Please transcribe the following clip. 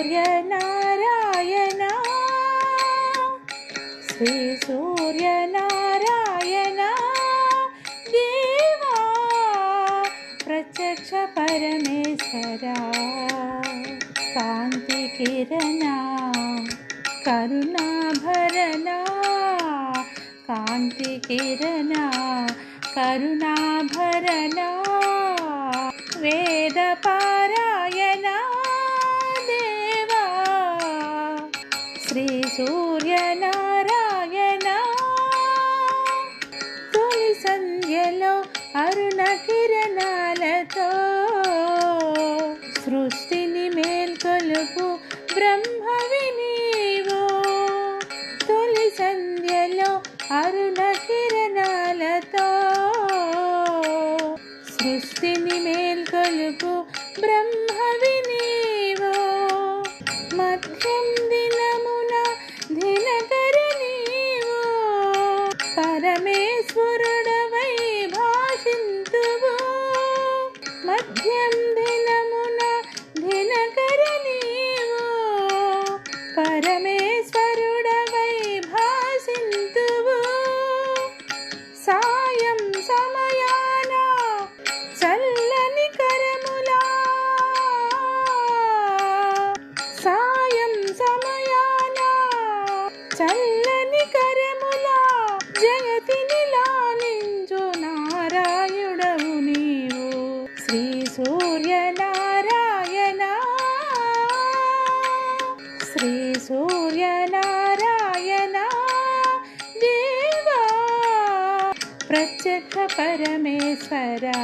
सूर्यनारायण। श्री सूर्यनारायण। दीवा प्रत्यक्ष परमेश्वरा। कान्तिकिरणा करुणाभरणा कान्तिकिरणा करुणाभरणा वेदपा శ్రీ సూర్యనారాయణ. తొలి సంధ్యలో అరుణ కిరణాలతో సృష్టిని మేల్కొలుపు బ్రహ్మవి నీవు. తొలి సంధ్యలో అరుణ కిరణాలతో సృష్టిని మేల్కొలుపు బ్రహ్మవి నీవు. మధ్యం దిన సర్వేశ్వరుడవై భాషింతువు సాయం సమయాన చల్లని కరములా. సాయం సమయాన చల్లని కరములా. జగతిని లాలించు నారాయుడవు నీవు. శ్రీ సూర్యనా श्रीसूर्यनारायण देवा प्रत्यक्ष परमेश्वरा।